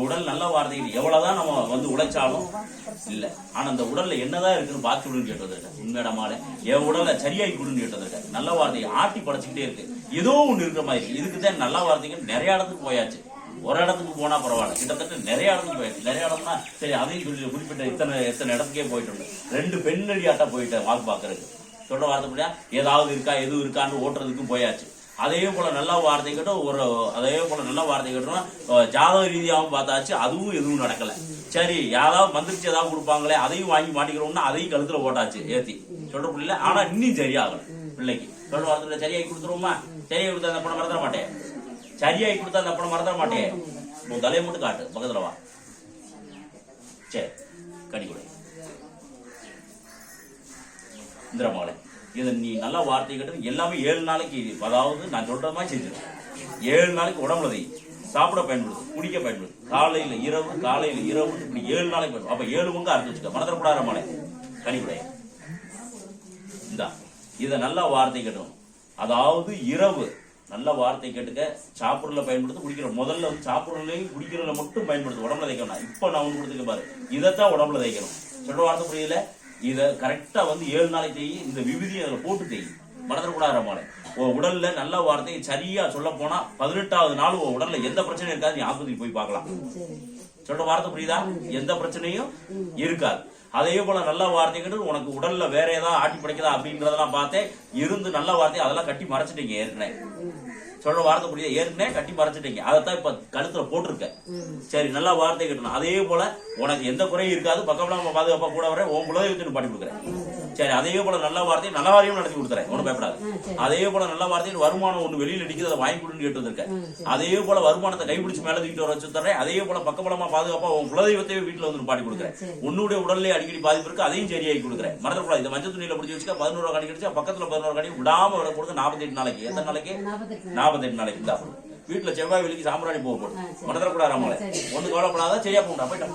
உடல் நல்ல வார்த்தைகள் எவ்வளவுதான் நம்ம வந்து உழைச்சாலும் இல்ல. ஆனா அந்த உடல்ல என்னதான் இருக்குன்னு பார்த்து விடுன்னு கேட்டது உண்மையிடமால என் உடலை சரியாகி கொடுன்னு கேட்டது நல்ல வார்த்தையை ஆட்டி படைச்சுக்கிட்டே இருக்கு. ஏதோ ஒண்ணு இருக்கிற மாதிரி. இருக்கு இதுக்கு தான் நல்ல வார்த்தைகள் நிறைய இடத்துக்கு போயாச்சு. ஒரு இடத்துக்கு போனா பரவாயில்ல. கிட்டத்தட்ட நிறைய இடத்துக்கு போயாச்சு. நிறைய இடம்னா சரி அதையும் சொல்லி குறிப்பிட்ட இத்தனை இத்தனை இடத்துக்கே போயிட்டு இருந்தேன். ரெண்டு பெண்ணடியாட்டா போயிட்டேன் வாக்கு பாக்குறதுக்கு சொல்ற வார்த்தை ஏதாவது இருக்கா எதுவும் இருக்கான்னு ஓட்டுறதுக்கும் போயாச்சு. அதே போல நல்ல வார்த்தை கேட்டோம் ஒரு அதே போல நல்ல வார்த்தை கேட்டோம்னா ஜாதக ரீதியாகவும் பார்த்தாச்சு அதுவும் எதுவும் நடக்கல. சரி யாராவது மந்திரிச்சு ஏதாவது கொடுப்பாங்களே அதையும் வாங்கி மாட்டிக்கிறோம்னா அதையும் கழுத்துல போட்டாச்சு ஏத்தி. சொல்ற புரியல ஆனா இன்னும் சரியாகணும் பிள்ளைக்கு. சொல்ற வார்த்தை சரியாகி கொடுத்துருவோமா? சரியாகி கொடுத்தா அந்த பணம் மறந்துட மாட்டேன். சரியாகி கொடுத்தா அந்த பணம் மறந்துட மாட்டேன். உன் தலையை மட்டும் காட்டு பக்கத்துல வா. சரி கடி. கொடு இதை நீ நல்ல வார்த்தை கேட்டு எல்லாமே ஏழு நாளைக்கு அதாவது நான் சொல்ற மாதிரி செஞ்சிரு. ஏழு நாளைக்கு உடம்புல தை சாப்பிட பயன்படுது குடிக்க பயன்படுது காலையில இரவு காலையில இரவு இப்படி ஏழு நாளைக்கு பயன்படும் அப்ப ஏழு பங்கு அறுத்து வச்சுக்க. மனதில் மலை கனிவுடைய. இந்தா இத நல்ல வார்த்தை கேட்டோம். அதாவது இரவு நல்ல வார்த்தை கேட்டுக்க சாப்பிடல பயன்படுத்த குடிக்கிற. முதல்ல வந்து சாப்பிடலையும் குடிக்கிறதுல மட்டும் பயன்படுத்து. உடம்புல தைக்கணும். இப்ப நான் ஒன்று கொடுத்துக்க பாரு. இதைத்தான் உடம்புல தைக்கணும். சொல்ற வார்த்தை புரியல? இத கரெக்டா வந்து ஏழு நாளைக்கு தேய் இந்த விபூதி அதுல போட்டு தேய். மறந்துடக்கூடாது ரமானே. உன் உடல்ல நல்ல வார்த்தை சரியா சொல்ல போனா பதினெட்டாவது நாள் உன் உடல்ல எந்த பிரச்சனையும் இருக்காது நீ ஆஸ்பத்திரி போய் பார்க்கலாம். சொல்ற வார்த்தை புரியுதா? எந்த பிரச்சனையும் இருக்காது. அதே போல நல்ல வார்த்தைகள் உனக்கு உடல்ல வேற ஏதாவது ஆட்டி படைக்குதா அப்படின்றதெல்லாம் பார்த்தேன். இருந்து நல்ல வார்த்தை அதெல்லாம் கட்டி மறைச்சிட்டீங்க ஏற்கனவே. சொல்ற வார்த்தை புரியுதா ஏற்கனவே கட்டி மறைச்சிட்டீங்க. அதைத்தான் இப்ப கழுத்துல போட்டிருக்க. சரி நல்லா வார்த்தை கட்டணும். அதே போல உனக்கு எந்த குறையும் இருக்காது. பக்கம்லாம் பாதுகாப்பா கூட வர உன் குலதெய்வத்தின் பண்ணி கொடுக்குறேன். சரி அதே போல நல்ல வார்த்தை நல்ல வாரியம் நடத்தி கொடுத்துறேன். ஒன்றும் பயப்படாது. அதே போல நல்ல வார்த்தையில் வருமானம் ஒண்ணு வெளியில அடிக்குது அதை வாங்கி கொடுன்னு கேட்டு வந்திருக்கேன். அதே போல வருமானத்தை கைப்பிடிச்சு மேல தூக்கிட்டு வர வச்சு தரேன் அதே போல பக்கபலமா பாதுகாப்பா உன் குலதெய்வத்தையே வீட்டுல வந்து பாடி கொடுக்குறேன். உன்னுடைய உடல்ல அடிக்கடி பாதிப்பு இருக்கு அதையும் சரியாகி கொடுக்குறேன். மறந்துடக்கூடாது. இந்த மஞ்சள் துணியில பிடிச்சி வச்சுக்க பதினோரு கணக்கு அடிச்சா பக்கத்துல பதினோரு கணக்கு விடாம விட கொடுக்க நாற்பத்தெட்டு நாளைக்கு. எத்தனை நாளைக்கு? நாற்பத்தெட்டு நாளைக்கு. தான் வீட்டுல செவ்வாய் வெள்ளிக்கு சாம்பிராணி போக போடும் மறந்துடக்கூடாது நம்மளை ஒண்ணு கவலைப்படாத சரியா போண்டா போயிட்டா